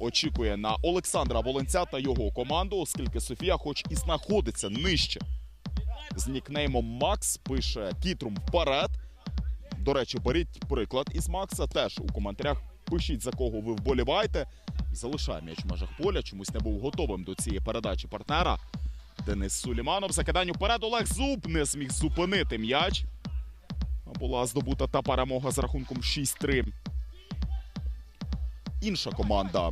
очікує на Олександра Волонця та його команду, оскільки Софія, хоч і знаходиться нижче. З нікнеймом Макс пише Кітрум вперед. До речі, беріть приклад із Макса. Теж у коментарях пишіть за кого ви вболіваєте. Залишає м'яч в межах поля. Чомусь не був готовим до цієї передачі партнера. Денис Суліманов. Закидання вперед. Олег Зуб не зміг зупинити м'яч. Була здобута та перемога з рахунком 6-3. Інша команда.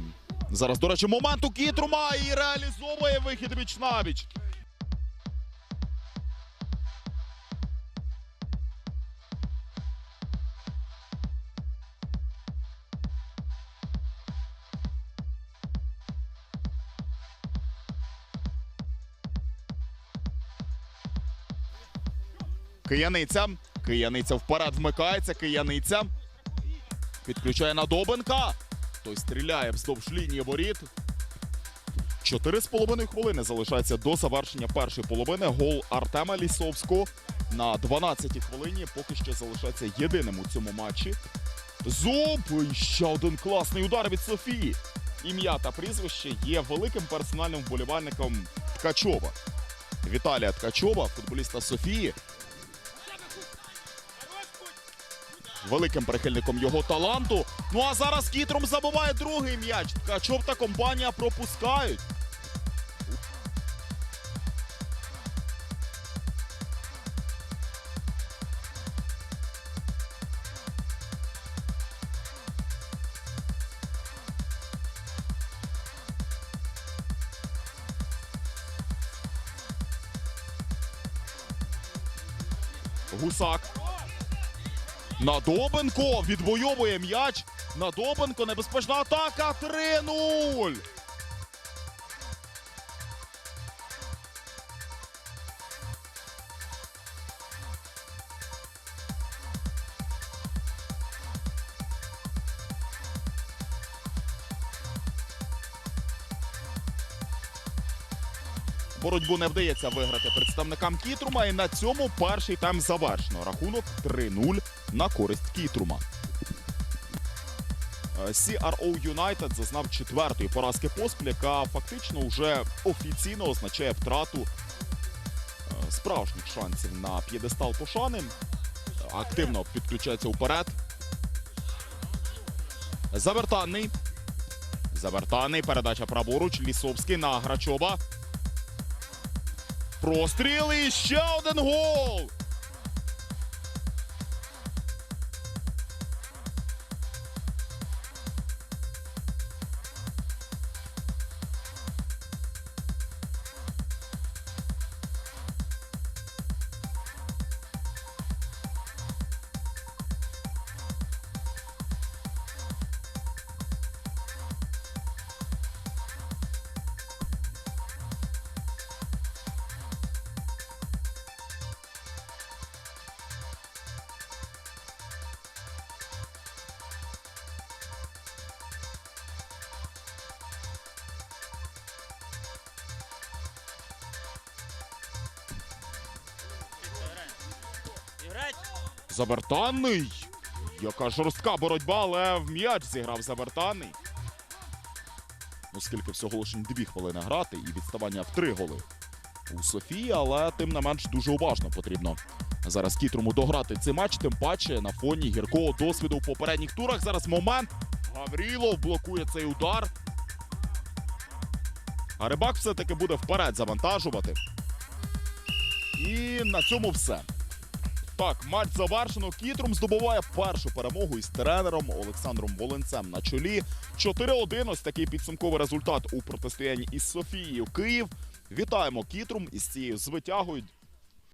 Зараз, до речі, момент у Кітрума і реалізовує вихід віч навіч. Кияниця. Кияниця вперед вмикається. Кияниця. Підключає на Добенка. Той стріляє вздовж лінії воріт. Чотири з половиною хвилини залишається до завершення першої половини. Гол Артема Лісовського на 12-й хвилині поки що залишається єдиним у цьому матчі. Зуб! І ще один класний удар від Софії. Ім'я та прізвище є великим персональним вболівальником Ткачова. Віталія Ткачова, футболіста Софії, великим прихильником його таланту. Ну а зараз Кітром забуває другий м'яч. Ткачов та компанія пропускають. Гусак. Надобенко відвоює м'яч. Надобенко небезпечна атака. 3-0. Боротьбу не вдається виграти представникам Кітрума. І на цьому перший тайм завершено. Рахунок 3-0 на користь Кітрума. Е, CRO United зазнав четвертої поразки поспіль, яка фактично вже офіційно означає втрату е, справжніх шансів на п'єдестал пошани. Активно підключається вперед. Завертаний. Завертаний. Передача праворуч. Лісовський на Грачова. Простріл і ще один гол. Завертаний. Яка жорстка боротьба, але в м'яч зіграв Завертаний. Оскільки всього лише дві хвилини грати і відставання в три голи у Софії, але тим не менш дуже уважно потрібно зараз Кітрому дограти цей матч, тим паче на фоні гіркого досвіду в попередніх турах. Зараз момент. Гаврілов блокує цей удар. А рибак все-таки буде вперед завантажувати. І на цьому все. Так, матч завершено. Кітрум здобуває першу перемогу із тренером Олександром Волинцем на чолі. 4-1. Ось такий підсумковий результат у протистоянні із Софією Київ. Вітаємо Кітрум із цією звитягою.